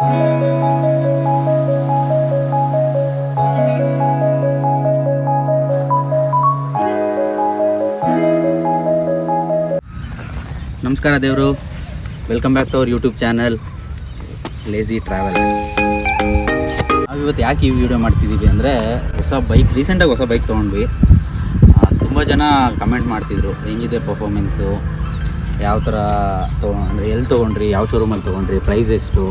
ನಮಸ್ಕಾರ ದೇವರು. Welcome back to our YouTube channel Lazy Travel ನಾವು ಇವತ್ತು ಯಾಕೆ ಈ ವಿಡಿಯೋ ಮಾಡ್ತಿದ್ದೀವಿ ಅಂದರೆ ಹೊಸ ಬೈಕ್ ರೀಸೆಂಟಾಗಿ ಹೊಸ ಬೈಕ್ ತೊಗೊಂಡ್ವಿ. ತುಂಬ ಜನ ಕಮೆಂಟ್ ಮಾಡ್ತಿದ್ರು, ಹೆಂಗಿದೆ ಪರ್ಫಾಮೆನ್ಸು ಯಾವ ಥರ ತೊಗೊಂಡು ಅಂದರೆ ಎಲ್ಲಿ ತೊಗೊಂಡ್ರಿ, ಯಾವ ಶೋರೂಮಲ್ಲಿ ತೊಗೊಂಡ್ರಿ ಪ್ರೈಸ್ ಎಷ್ಟು?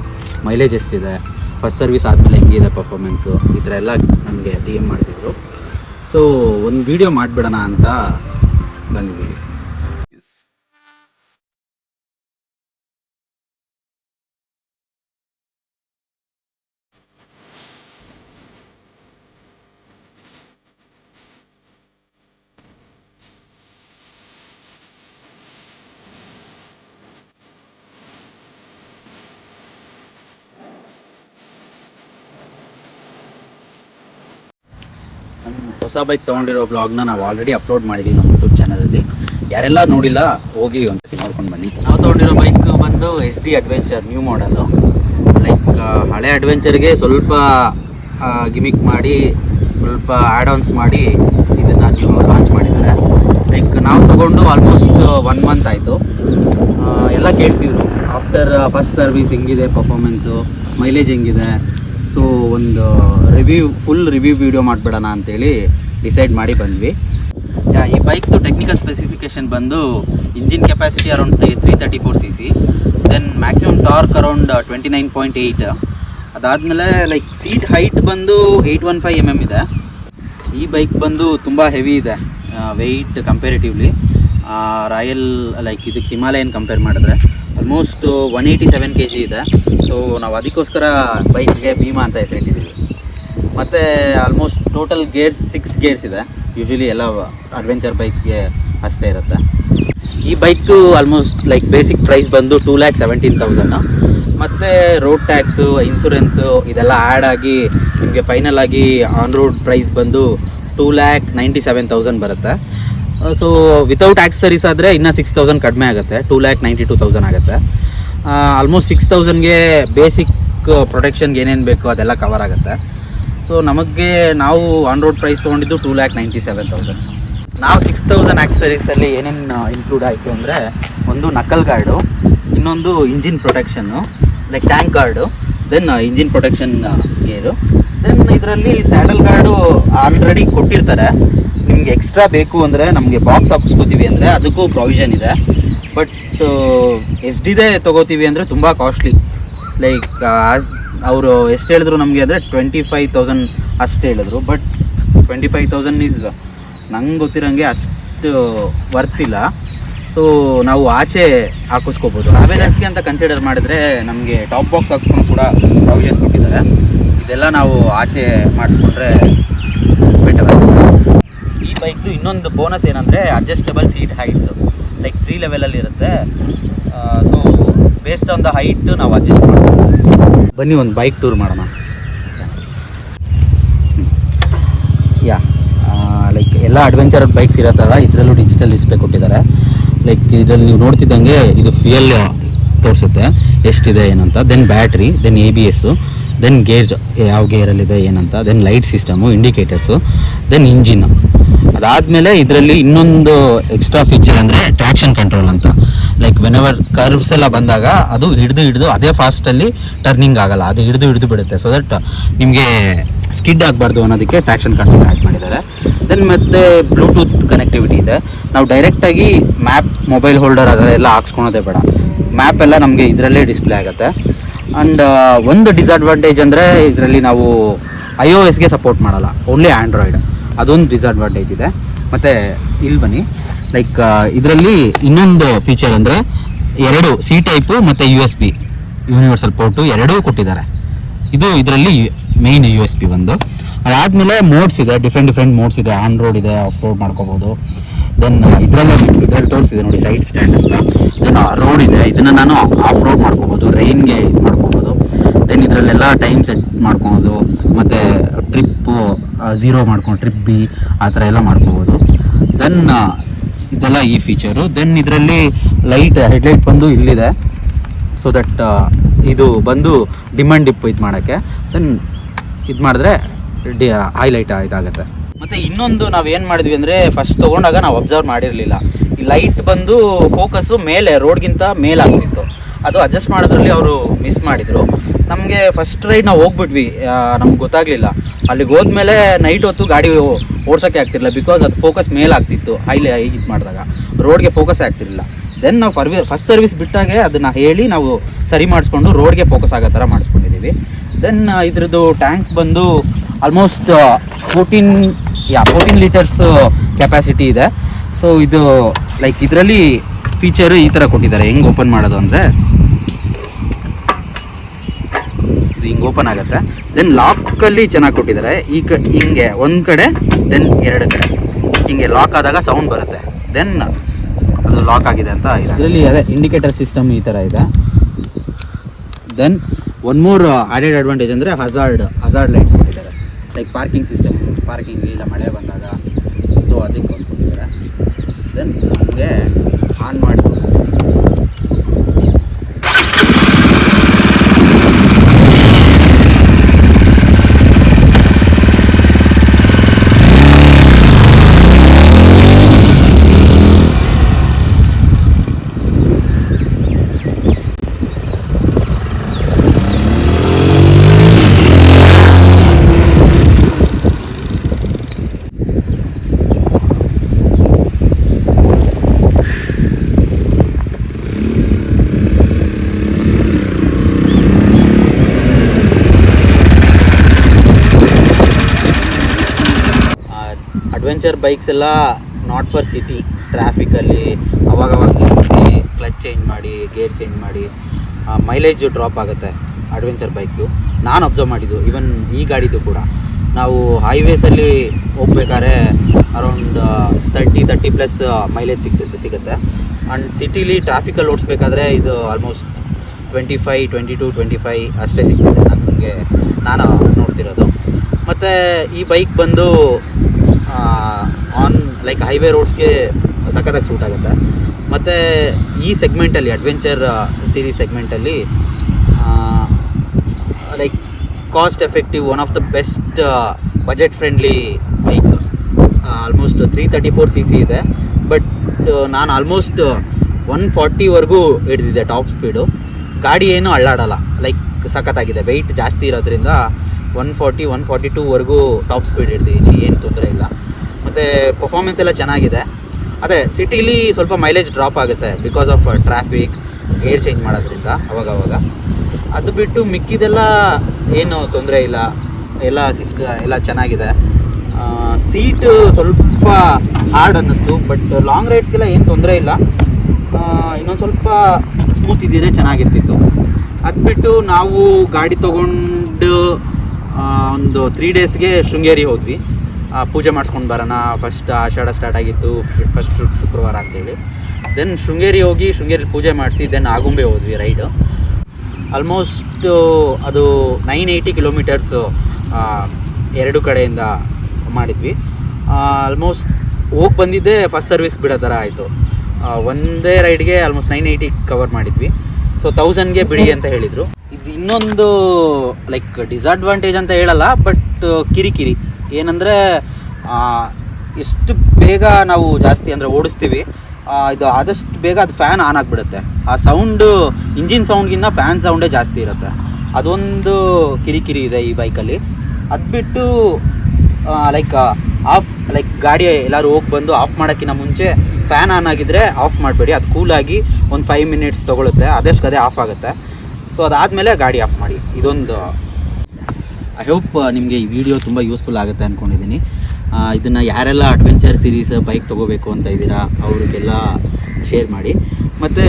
ಮೈಲೇಜ್ ಎಷ್ಟಿದೆ? ಫಸ್ಟ್ ಸರ್ವಿಸ್ ಆದಮೇಲೆ ಹೆಂಗಿದೆ ಪರ್ಫಾರ್ಮೆನ್ಸು ಈ ಥರ ಎಲ್ಲ ನಮಗೆ ಡಿ ಎಂ ಮಾಡ್ತಿದ್ರು. ಸೊ ಒಂದು ವಿಡಿಯೋ ಮಾಡಿಬಿಡೋಣ ಅಂತ ಬಂದಿದ್ದೀವಿ. ಹೊಸ ಬೈಕ್ ತೊಗೊಂಡಿರೋ ಬ್ಲಾಗ್ನ ನಾವು ಆಲ್ರೆಡಿ ಅಪ್ಲೋಡ್ ಮಾಡಿದ್ದೀವಿ ನಮ್ಮ ಯೂಟ್ಯೂಬ್ ಚಾನಲಲ್ಲಿ ಯಾರೆಲ್ಲ ನೋಡಿಲ್ಲ, ಹೋಗಿ ಒಂದ್ಸತಿ ನೋಡ್ಕೊಂಡು ಬನ್ನಿ. ನಾವು ತೊಗೊಂಡಿರೋ ಬೈಕ್ ಬಂದು ಎಸ್ ಡಿ ಅಡ್ವೆಂಚರ್ ನ್ಯೂ ಮಾಡಲು ಲೈಕ್ ಹಳೆ ಅಡ್ವೆಂಚರ್ಗೆ ಸ್ವಲ್ಪ ಗಿಮಿಕ್ ಮಾಡಿ, ಸ್ವಲ್ಪ ಆ್ಯಡ್ ಆನ್ಸ್ ಮಾಡಿ ಇದನ್ನು ನ್ಯೂ ಲಾಂಚ್ ಮಾಡಿದ್ದಾರೆ. ಲೈಕ್ ನಾವು ತೊಗೊಂಡು ಆಲ್ಮೋಸ್ಟ್ ಒನ್ ಮಂತ್ ಆಯಿತು. ಎಲ್ಲ ಕೇಳ್ತಿದ್ರು. ಆಫ್ಟರ್ ಫಸ್ಟ್ ಸರ್ವಿಸ್ ಹೆಂಗಿದೆ ಪರ್ಫಾರ್ಮೆನ್ಸು ಮೈಲೇಜ್ ಹೆಂಗಿದೆ ಸೊ ಒಂದು ರಿವ್ಯೂ ಫುಲ್ ರಿವ್ಯೂ ವಿಡಿಯೋ ಮಾಡಿಬಿಡೋಣ ಅಂತೇಳಿ ಡಿಸೈಡ್ ಮಾಡಿ ಬಂದ್ವಿ. ಈ ಬೈಕ್ದು ಟೆಕ್ನಿಕಲ್ ಸ್ಪೆಸಿಫಿಕೇಶನ್ ಬಂದು engine capacity around three thirty four C C then maximum torque around twenty nine point eight ಅದಾದಮೇಲೆ ಲೈಕ್ ಸೀಟ್ ಹೈಟ್ ಬಂದು eight one five M M ಇದೆ. ಈ ಬೈಕ್ ಬಂದು ತುಂಬ ಹೆವಿ ಇದೆ ವೆಯ್ಟ್ ಕಂಪೇರಿಟಿವ್ಲಿ ರಾಯಲ್ ಲೈಕ್ ಇದಕ್ಕೆ Himalayan compare ಮಾಡಿದ್ರೆ almost one eighty seven K G ಇದೆ. ಸೊ ನಾವು ಅದಕ್ಕೋಸ್ಕರ ಬೈಕ್ಗೆ ಭೀಮಾ ಅಂತ ಹೆಸರಿಟ್ಟಿದ್ದೀವಿ. ಮತ್ತು almost total gears six gears ಇದೆ. ಯೂಶ್ವಲಿ ಎಲ್ಲ ಅಡ್ವೆಂಚರ್ ಬೈಕ್ಸ್ಗೆ ಅಷ್ಟೇ ಇರುತ್ತೆ. ಈ bike almost like basic price ಬಂದು ಟೂ ಲ್ಯಾಕ್ ಸೆವೆಂಟೀನ್ ತೌಸಂಡು ಮತ್ತು ರೋಡ್ ಟ್ಯಾಕ್ಸು ಇನ್ಸೂರೆನ್ಸು ಇದೆಲ್ಲ ಆ್ಯಡ್ ಆಗಿ ನಿಮಗೆ ಫೈನಲ್ ಆಗಿ ಆನ್ ರೋಡ್ ಪ್ರೈಸ್ ಬಂದು two lakh ninety seven thousand ಬರುತ್ತೆ. ಸೊ ವಿತೌಟ್ ಆಕ್ಸರೀಸ್ ಆದರೆ ಇನ್ನೂ ಸಿಕ್ಸ್ ತೌಸಂಡ್ ಕಡಿಮೆ ಆಗುತ್ತೆ. Two lakh ninety two thousand ಆಗುತ್ತೆ ಆಲ್ಮೋಸ್ಟ್ ಸಿಕ್ಸ್ ತೌಸಂಡ್ಗೆ ಬೇಸಿಕ್ ಪ್ರೊಟೆಕ್ಷನ್ಗೆ ಏನೇನು ಬೇಕು ಅದೆಲ್ಲ ಕವರ್ ಆಗುತ್ತೆ. ಸೊ ನಮಗೆ ನಾವು ಆನ್ ರೋಡ್ ಪ್ರೈಸ್ ತೊಗೊಂಡಿದ್ದು two lakh ninety seven thousand ನಾವು ಸಿಕ್ಸ್ ತೌಸಂಡ್ ಆಕ್ಸರೀಸಲ್ಲಿ ಏನೇನು ಇನ್ಕ್ಲೂಡ್ ಆಯಿತು ಅಂದರೆ ಒಂದು ನಕಲ್ ಗಾರ್ಡು ಇನ್ನೊಂದು engine protection like tank guard then engine protection gear then ಇದರಲ್ಲಿ ಸ್ಯಾಂಡಲ್ ಗಾರ್ಡು ಆಲ್ರೆಡಿ ಕೊಟ್ಟಿರ್ತಾರೆ. ನಿಮ್ಗೆ ಎಕ್ಸ್ಟ್ರಾ ಬೇಕು ಅಂದರೆ ನಮಗೆ ಬಾಕ್ಸ್ ಹಾಕಿಸ್ಕೋತೀವಿ ಅಂದರೆ ಅದಕ್ಕೂ ಪ್ರಾವಿಷನ್ ಇದೆ. ಬಟ್ ಎಸ್ ಡಿದೇ ತೊಗೋತೀವಿ ಅಂದರೆ ತುಂಬ ಕಾಸ್ಟ್ಲಿ ಲೈಕ್ ಅವರು ಎಷ್ಟು ಹೇಳಿದ್ರು ನಮಗೆ ಅಂದರೆ ಟ್ವೆಂಟಿ ಫೈವ್ ತೌಸಂಡ್ ಅಷ್ಟು ಹೇಳಿದ್ರು. But twenty five thousand is ನಂಗೆ ಗೊತ್ತಿರೋಂಗೆ ಅಷ್ಟು ವರ್ತಿಲ್ಲ ಸೊ ನಾವು ಆಚೆ ಹಾಕಿಸ್ಕೋಬೋದು. ಟ್ರಾವೆಲರ್ಸ್ಗೆ ಅಂತ ಕನ್ಸಿಡರ್ ಮಾಡಿದ್ರೆ ನಮಗೆ ಟಾಪ್ ಬಾಕ್ಸ್ ಹಾಕ್ಸ್ಕೊಂಡು ಕೂಡ ಪ್ರಾವಿಷನ್ ಕೊಟ್ಟಿದ್ದಾರೆ. ಇದೆಲ್ಲ ನಾವು ಆಚೆ ಮಾಡಿಸ್ಕೊಂಡ್ರೆ ಬೆಟರ್ ಈ ಬೈಕ್ದು ಇನ್ನೊಂದು ಬೋನಸ್ ಏನಂದರೆ adjustable seat heights like three ಲೆವೆಲಲ್ಲಿ ಇರುತ್ತೆ. So based on the height ನಾವು ಅಡ್ಜಸ್ಟ್ ಮಾಡ್ತೀವಿ ಬನ್ನಿ ಒಂದು ಬೈಕ್ ಟೂರ್ ಮಾಡೋಣ. ಯಾ ಲೈಕ್ ಎಲ್ಲ ಅಡ್ವೆಂಚರ್ ಬೈಕ್ಸ್ ಇರತ್ತಲ್ಲ, ಇದರಲ್ಲೂ ಡಿಜಿಟಲ್ ಡಿಸ್ಪ್ಲೇ ಕೊಟ್ಟಿದ್ದಾರೆ. ಲೈಕ್ ಇದರಲ್ಲಿ ನೀವು ನೋಡ್ತಿದ್ದಂಗೆ ಇದು ಫ್ಯೂಯಲ್ ತೋರಿಸುತ್ತೆ. ಎಷ್ಟಿದೆ ಏನಂತ then battery then A B S then gear ಯಾವ ಗೇರಲ್ಲಿದೆ ಏನಂತ then light system indicators then engine ಅದಾದಮೇಲೆ ಇದರಲ್ಲಿ ಇನ್ನೊಂದು ಎಕ್ಸ್ಟ್ರಾ ಫೀಚರ್ ಅಂದರೆ ಟ್ರ್ಯಾಕ್ಷನ್ ಕಂಟ್ರೋಲ್ ಅಂತ. ಲೈಕ್ ವೆನ್ ಎವರ್ ಕರ್ವ್ಸ್ ಎಲ್ಲ ಬಂದಾಗ ಅದು ಹಿಡಿದು ಹಿಡಿದು ಅದೇ ಫಾಸ್ಟಲ್ಲಿ ಟರ್ನಿಂಗ್ ಆಗಲ್ಲ. ಅದು ಹಿಡಿದು ಹಿಡಿದು ಬಿಡುತ್ತೆ. ಸೊ ದಟ್ ನಿಮಗೆ ಸ್ಕಿಡ್ ಆಗಬಾರ್ದು ಅನ್ನೋದಕ್ಕೆ ಟ್ರ್ಯಾಕ್ಷನ್ ಕಂಟ್ರೋಲ್ ಆ್ಯಡ್ ಮಾಡಿದ್ದಾರೆ. ದೆನ್ ಮತ್ತೆ ಬ್ಲೂಟೂತ್ ಕನೆಕ್ಟಿವಿಟಿ ಇದೆ. ನಾವು ಡೈರೆಕ್ಟಾಗಿ ಮ್ಯಾಪ್ ಮೊಬೈಲ್ ಹೋಲ್ಡರ್ ಅದೆಲ್ಲ ಹಾಕ್ಸ್ಕೊಳೋದೇ ಬೇಡ. ಮ್ಯಾಪ್ ಎಲ್ಲ ನಮಗೆ ಇದರಲ್ಲೇ ಡಿಸ್ಪ್ಲೇ ಆಗುತ್ತೆ. ಆ್ಯಂಡ್ ಒಂದು ಡಿಸ್ಅಡ್ವಾಂಟೇಜ್ ಅಂದರೆ ಇದರಲ್ಲಿ ನಾವು ಐ ಒ ಎಸ್ಗೆ ಸಪೋರ್ಟ್ ಮಾಡಲ್ಲ. ಓನ್ಲಿ ಆ್ಯಂಡ್ರಾಯ್ಡ್ ಅದೊಂದು ಡಿಸ್ಅಡ್ವಾಂಟೇಜ್ ಇದೆ. ಮತ್ತು ಇಲ್ಲಿ ಬನ್ನಿ. ಲೈಕ್ ಇದರಲ್ಲಿ ಇನ್ನೊಂದು ಫೀಚರ್ ಅಂದರೆ ಎರಡು ಸಿ ಟೈಪು ಮತ್ತು U S B universal port ಎರಡೂ ಕೊಟ್ಟಿದ್ದಾರೆ. ಇದು ಇದರಲ್ಲಿ ಮೇಯ್ನ್ ಯು ಎಸ್ ಪಿ ಒಂದು. ಅದಾದಮೇಲೆ ಮೋಡ್ಸ್ ಇದೆ. ಡಿಫ್ರೆಂಟ್ ಡಿಫ್ರೆಂಟ್ ಮೋಡ್ಸ್ ಇದೆ. ಆನ್ ರೋಡ್ ಇದೆ. ಆಫ್ ರೋಡ್ ಮಾಡ್ಕೋಬೋದು. ದೆನ್ ಇದರಲ್ಲೇ ಇದರಲ್ಲಿ ತೋರಿಸಿದೆ ನೋಡಿ ಸೈಡ್ ಸ್ಟ್ಯಾಂಡ್ ಅಂತ. ದೆನ್ ರೋಡ್ ಇದೆ. ಇದನ್ನು ನಾನು ಆಫ್ ರೋಡ್ ಮಾಡ್ಕೋಬೋದು ರೈನ್ಗೆ ಇದು ಮಾಡ್ಕೋಬೋದು. ದೆನ್ ಇದರಲ್ಲೆಲ್ಲ ಟೈಮ್ ಸೆಟ್ ಮಾಡ್ಕೊಬೋದು. ಮತ್ತು ಟ್ರಿಪ್ಪು ಝೀರೋ ಮಾಡ್ಕೊಂಡು ಟ್ರಿಪ್ ಬಿ ಆ ಥರ ಎಲ್ಲ ಮಾಡ್ಕೋಬೋದು. ದೆನ್ ಇದೆಲ್ಲ ಈ ಫೀಚರು ದೆನ್ ಇದರಲ್ಲಿ ಲೈಟ್ ಹೆಡ್ಲೈಟ್ ಬಂದು ಇಲ್ಲಿದೆ. ಸೊ ದಟ್ ಇದು ಬಂದು ಡಿಮ್ಯಾಂಡ್ ಡಿಪ್ ಇದು ಮಾಡೋಕ್ಕೆ. ದೆನ್ ಇದು ಮಾಡಿದ್ರೆ, ಡಿ ಹೈಲೈಟ್ ಇದಾಗುತ್ತೆ ಮತ್ತು ಇನ್ನೊಂದು ನಾವು ಏನು ಮಾಡಿದ್ವಿ ಅಂದರೆ ಫಸ್ಟ್ ತೊಗೊಂಡಾಗ ನಾವು ಅಬ್ಸರ್ವ್ ಮಾಡಿರಲಿಲ್ಲ. ಈ ಲೈಟ್ ಬಂದು ಫೋಕಸ್ಸು ಮೇಲೆ ರೋಡ್ಗಿಂತ ಮೇಲಾಗ್ತಿತ್ತು. ಅದು ಅಡ್ಜಸ್ಟ್ ಮಾಡೋದ್ರಲ್ಲಿ ಅವರು ಮಿಸ್ ಮಾಡಿದರು. ನಮಗೆ ಫಸ್ಟ್ ರೈಡ್ ನಾವು ಹೋಗ್ಬಿಟ್ವಿ. ನಮ್ಗೆ ಗೊತ್ತಾಗಲಿಲ್ಲ. ಅಲ್ಲಿಗೆ ಹೋದ್ಮೇಲೆ ನೈಟ್ ಹೊತ್ತು ಗಾಡಿ ಓಡ್ಸೋಕ್ಕೆ ಆಗ್ತಿರಲಿಲ್ಲ ಬಿಕಾಸ್ ಅದು ಫೋಕಸ್ ಮೇಲಾಗ್ತಿತ್ತು. ಹೈಲಿ ಇದು ಮಾಡಿದಾಗ. ರೋಡ್ಗೆ ಫೋಕಸ್ ಆಗ್ತಿರಲಿಲ್ಲ. ದೆನ್ ನಾವು ಫರ್ವಿ ಫಸ್ಟ್ ಸರ್ವಿಸ್ ಬಿಟ್ಟಾಗೆ ಅದನ್ನು ಹೇಳಿ ನಾವು ಸರಿ ಮಾಡಿಸ್ಕೊಂಡು ರೋಡ್ಗೆ ಫೋಕಸ್ ಆಗೋ ಥರ ಮಾಡಿಸ್ಕೊಂಡಿದ್ದೀವಿ ದೆನ್ ಇದ್ರದ್ದು ಟ್ಯಾಂಕ್ ಬಂದು almost fourteen yeah fourteen litres capacity ಇದೆ. ಸೊ ಇದು ಲೈಕ್ ಇದರಲ್ಲಿ ಫೀಚರ್ ಈ ಥರ ಕೊಟ್ಟಿದ್ದಾರೆ. ಹೆಂಗೆ ಓಪನ್ ಮಾಡೋದು ಅಂದರೆ ಇದು ಹಿಂಗೆ ಓಪನ್ ಆಗುತ್ತೆ. ದೆನ್ ಲಾಕಲ್ಲಿ ಚೆನ್ನಾಗಿ ಕೊಟ್ಟಿದ್ದಾರೆ. ಈ ಕ ಹಿಂಗೆ ಒಂದು ಕಡೆ ದೆನ್ ಎರಡು ಕಡೆ. ಹಿಂಗೆ ಲಾಕ್ ಆದಾಗ ಸೌಂಡ್ ಬರುತ್ತೆ. ದೆನ್ ಅದು ಲಾಕ್ ಆಗಿದೆ ಅಂತ ಇದೆ ಇದರಲ್ಲಿ ಅದೇ ಇಂಡಿಕೇಟರ್ ಸಿಸ್ಟಮ್ ಈ ಥರ ಇದೆ. Then one more added advantage ಅಂದರೆ ಹಜಾರ್ಡ್ ಹಜಾರ್ಡ್ ಲೈಟ್ಸ್ ಕೊಟ್ಟಿದ್ದಾರೆ. ಲೈಕ್ ಪಾರ್ಕಿಂಗ್ ಸಿಸ್ಟಮ್ ಪಾರ್ಕಿಂಗ್ ಇಲ್ಲ, ಮಳೆ ಬಂದಾಗ. ಸೊ ಅದಕ್ಕೆ ಒಂದು ಕೊಟ್ಟಿದ್ದಾರೆ ದೆನ್ ನಮಗೆ ಆನ್ ಮಾಡಿ ಅಡ್ವೆಂಚರ್ ಬೈಕ್ಸ್ ಎಲ್ಲ ನಾಟ್ ಫಾರ್ ಸಿಟಿ ಟ್ರಾಫಿಕಲ್ಲಿ ಅವಾಗವಾಗ ನಿಲ್ಲಿಸಿ ಕ್ಲಚ್ ಚೇಂಜ್ ಮಾಡಿ ಗೇರ್ ಚೇಂಜ್ ಮಾಡಿ ಮೈಲೇಜ್ ಡ್ರಾಪ್ ಆಗುತ್ತೆ ಅಡ್ವೆಂಚರ್ ಬೈಕ್ದು ನಾನು ಅಬ್ಸರ್ವ್ ಮಾಡಿದ್ದು ಈವನ್ ಈ ಗಾಡಿದು ಕೂಡ. ನಾವು ಹೈವೇಸಲ್ಲಿ ಹೋಗ್ಬೇಕಾದ್ರೆ around thirty thirty plus mileage ಸಿಗ್ತೈತೆ. ಸಿಗುತ್ತೆ ಆ್ಯಂಡ್ ಸಿಟೀಲಿ ಟ್ರಾಫಿಕಲ್ಲಿ ಓಡಿಸ್ಬೇಕಾದ್ರೆ ಇದು almost twenty five twenty two twenty five ಅಷ್ಟೇ ಸಿಗ್ತದೆ. ನನಗೆ ನಾನು ನೋಡ್ತಿರೋದು. ಮತ್ತು ಈ ಬೈಕ್ ಬಂದು ಆನ್ ಲೈಕ್ ಹೈವೇ ರೋಡ್ಸ್ಗೆ ಸಖತ್ತಾಗಿ ಸೂಟ್ ಆಗುತ್ತೆ. ಮತ್ತು ಈ ಸೆಗ್ಮೆಂಟಲ್ಲಿ adventure series ಸೆಗ್ಮೆಂಟಲ್ಲಿ like cost effective one of the best budget friendly bike almost three thirty four C C ಇದೆ. ಬಟ್ ನಾನು ಆಲ್ಮೋಸ್ಟ್ ಒನ್ ಫಾರ್ಟಿವರೆಗೂ ಹಿಡಿದಿದೆ ಟಾಪ್ ಸ್ಪೀಡು ಗಾಡಿ ಏನು ಅಳ್ಳಾಡಲ್ಲ. ಲೈಕ್ ಸಖತ್ತಾಗಿದೆ. ವೆಯ್ಟ್ ಜಾಸ್ತಿ ಇರೋದ್ರಿಂದ ಒನ್ ಫಾರ್ಟಿ ಒನ್ ಫಾರ್ಟಿ ಟೂವರೆಗೂ ಟಾಪ್ ಸ್ಪೀಡ್ ಹಿಡ್ದಿದ್ದೀನಿ. ಏನು ತೊಂದರೆ ಇಲ್ಲ. ಮತ್ತು ಪರ್ಫಾರ್ಮೆನ್ಸ್ ಎಲ್ಲ ಚೆನ್ನಾಗಿದೆ. ಅದೇ ಸಿಟಿಲಿ ಸ್ವಲ್ಪ ಮೈಲೇಜ್ ಡ್ರಾಪ್ ಆಗುತ್ತೆ because of traffic gear change ಮಾಡೋದ್ರಿಂದ ಅವಾಗವಾಗ. ಅದು ಬಿಟ್ಟು ಮಿಕ್ಕಿದೆಲ್ಲ ಏನು ತೊಂದರೆ ಇಲ್ಲ. ಎಲ್ಲ ಸಿಸ್ಟ ಎಲ್ಲ ಚೆನ್ನಾಗಿದೆ. ಸೀಟು ಸ್ವಲ್ಪ ಹಾರ್ಡ್ ಅನ್ನಿಸ್ತು ಬಟ್ ಲಾಂಗ್ ರೈಡ್ಸ್ಗೆಲ್ಲ ಏನು ತೊಂದರೆ ಇಲ್ಲ. ಇನ್ನೊಂದು ಸ್ವಲ್ಪ ಸ್ಮೂತ್ ಇದ್ದಿದ್ರೆ ಚೆನ್ನಾಗಿರ್ತಿತ್ತು. ಅದು ಬಿಟ್ಟು ನಾವು ಗಾಡಿ ತೊಗೊಂಡು ಒಂದು ತ್ರೀ ಡೇಸ್ಗೆ ಶೃಂಗೇರಿ ಹೋದ್ವಿ. ಪೂಜೆ ಮಾಡಿಸ್ಕೊಂಡು ಬರೋಣ. ಫಸ್ಟ್ ಆಷಾಢ ಸ್ಟಾರ್ಟ್ ಆಗಿತ್ತು. ಫಸ್ಟ್ ಶುಕ್ರವಾರ ಅಂತೇಳಿ. ದೆನ್ ಶೃಂಗೇರಿ ಹೋಗಿ ಶೃಂಗೇರಿ ಪೂಜೆ ಮಾಡಿಸಿ ದೆನ್ ಆಗುಂಬೆ ಹೋದ್ವಿ ರೈಡು ಆಲ್ಮೋಸ್ಟ್ ಅದು ನೈನ್ ಏಯ್ಟಿ ಕಿಲೋಮೀಟರ್ಸು ಎರಡು ಕಡೆಯಿಂದ ಮಾಡಿದ್ವಿ. ಆಲ್ಮೋಸ್ಟ್ ಹೋಗಿ ಬಂದಿದ್ದೆ ಫಸ್ಟ್ ಸರ್ವಿಸ್ ಬಿಡೋ ಥರ ಆಯಿತು. ಒಂದೇ ರೈಡ್ಗೆ ಆಲ್ಮೋಸ್ಟ್ ನೈನ್ ಏಯ್ಟಿ ಕವರ್ ಮಾಡಿದ್ವಿ. ಸೊ ತೌಸಂಡ್ಗೆ ಬಿಡಿ ಅಂತ ಹೇಳಿದರು. ಇದು ಇನ್ನೊಂದು ಲೈಕ್ ಡಿಸ್ಅಡ್ವಾಂಟೇಜ್ ಅಂತ ಹೇಳಲ್ಲ ಬಟ್ ಕಿರಿಕಿರಿ. ಏನಂದರೆ ಎಷ್ಟು ಬೇಗ ನಾವು ಜಾಸ್ತಿ ಅಂದರೆ ಓಡಿಸ್ತೀವಿ. ಇದು ಆದಷ್ಟು ಬೇಗ ಅದು ಫ್ಯಾನ್ ಆನ್ ಆಗಿಬಿಡುತ್ತೆ. ಆ ಸೌಂಡು, ಇಂಜಿನ್ ಸೌಂಡ್ಗಿಂತ ಫ್ಯಾನ್ ಸೌಂಡೇ ಜಾಸ್ತಿ ಇರುತ್ತೆ. ಅದೊಂದು ಕಿರಿಕಿರಿ ಇದೆ ಈ ಬೈಕಲ್ಲಿ. ಅದು ಬಿಟ್ಟು ಲೈಕ್ ಆಫ್ ಲೈಕ್ ಗಾಡಿ ಎಲ್ಲರೂ ಹೋಗಿ ಬಂದು ಆಫ್ ಮಾಡೋಕ್ಕಿಂತ ಮುಂಚೆ ಫ್ಯಾನ್ ಆನ್ ಆಗಿದ್ರೆ ಆಫ್ ಮಾಡಬೇಡಿ. ಅದು ಕೂಲಾಗಿ ಒಂದು ಫೈವ್ ಮಿನಿಟ್ಸ್ ತೊಗೊಳುತ್ತೆ. ಅದಷ್ಟು ಅದೇ ಆಫ್ ಆಗುತ್ತೆ. ಸೊ ಅದಾದಮೇಲೆ ಗಾಡಿ ಆಫ್ ಮಾಡಿ. ಇದೊಂದು ಐ ಹೋಪ್ ನಿಮಗೆ ಈ ವಿಡಿಯೋ ತುಂಬ ಯೂಸ್ಫುಲ್ ಆಗುತ್ತೆ ಅಂದ್ಕೊಂಡಿದ್ದೀನಿ ಇದನ್ನು ಯಾರೆಲ್ಲ ಅಡ್ವೆಂಚರ್ ಸೀರೀಸ್ ಬೈಕ್ ತೊಗೋಬೇಕು ಅಂತ ಇದ್ದೀರಾ, ಅವ್ರಿಗೆಲ್ಲ ಶೇರ್ ಮಾಡಿ. ಮತ್ತು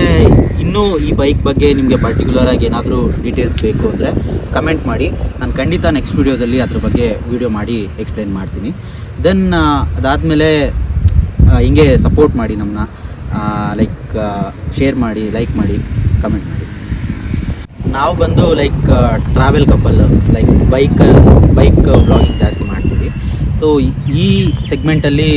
ಇನ್ನೂ ಈ ಬೈಕ್ ಬಗ್ಗೆ ನಿಮಗೆ ಪರ್ಟಿಕ್ಯುಲರಾಗಿ ಏನಾದರೂ ಡೀಟೇಲ್ಸ್ ಬೇಕು ಅಂದರೆ ಕಮೆಂಟ್ ಮಾಡಿ. ನಾನು ಖಂಡಿತ ನೆಕ್ಸ್ಟ್ ವೀಡಿಯೋದಲ್ಲಿ ಅದ್ರ ಬಗ್ಗೆ ವಿಡಿಯೋ ಮಾಡಿ ಎಕ್ಸ್ಪ್ಲೇನ್ ಮಾಡ್ತೀನಿ. ದೆನ್ ಅದಾದಮೇಲೆ ಹಿಂಗೆ ಸಪೋರ್ಟ್ ಮಾಡಿ ನಮ್ಮನ್ನ ಲೈಕ್ ಶೇರ್ ಮಾಡಿ ಲೈಕ್ ಮಾಡಿ ಕಮೆಂಟ್ ಮಾಡಿ. ನಾವು ಬಂದು like travel couple like bike bike vlogging ಜಾಸ್ತಿ ಮಾಡ್ತೀವಿ. ಸೊ ಈ ಸೆಗ್ಮೆಂಟಲ್ಲಿ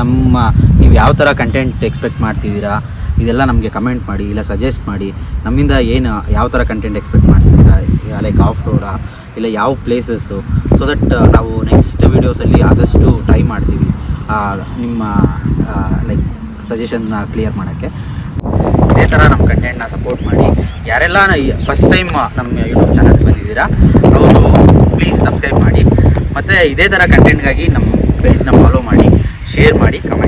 ನಮ್ಮ, ನೀವು ಯಾವ ಥರ ಕಂಟೆಂಟ್ ಎಕ್ಸ್ಪೆಕ್ಟ್ ಮಾಡ್ತಿದ್ದೀರಾ, ಇದೆಲ್ಲ ನಮಗೆ ಕಮೆಂಟ್ ಮಾಡಿ, ಇಲ್ಲ ಸಜೆಸ್ಟ್ ಮಾಡಿ, ನಮ್ಮಿಂದ ಏನು, ಯಾವ ಥರ ಕಂಟೆಂಟ್ ಎಕ್ಸ್ಪೆಕ್ಟ್ ಮಾಡ್ತಿದ್ದೀರಾ ಲೈಕ್ ಆಫ್ ರೋಡಾ ಇಲ್ಲ ಯಾವ ಪ್ಲೇಸಸ್ಸು ಸೊ ದಟ್ ನಾವು ನೆಕ್ಸ್ಟ್ ವೀಡಿಯೋಸಲ್ಲಿ ಆದಷ್ಟು ಟ್ರೈ ಮಾಡ್ತೀವಿ ನಿಮ್ಮ ಲೈಕ್ ಸಜೆಷನ್ನ ಕ್ಲಿಯರ್ ಮಾಡೋಕ್ಕೆ. ಇದೇ ಥರ ನಮ್ಮ ಕಂಟೆಂಟ್ನ ಸಪೋರ್ಟ್ ಮಾಡಿ. ಯಾರೆಲ್ಲ ಫಸ್ಟ್ ಟೈಮ್ ನಮ್ಮ ಯೂಟ್ಯೂಬ್ ಚಾನಲ್ಸ್ ಬಂದಿದ್ದೀರಾ, ಅವರು ಪ್ಲೀಸ್ ಸಬ್ಸ್ಕ್ರೈಬ್ ಮಾಡಿ. ಮತ್ತು ಇದೇ ಥರ ಕಂಟೆಂಟ್ಗಾಗಿ ನಮ್ಮ ಪೇಜ್ನ ಫಾಲೋ ಮಾಡಿ ಶೇರ್ ಮಾಡಿ ಕಮೆಂಟ್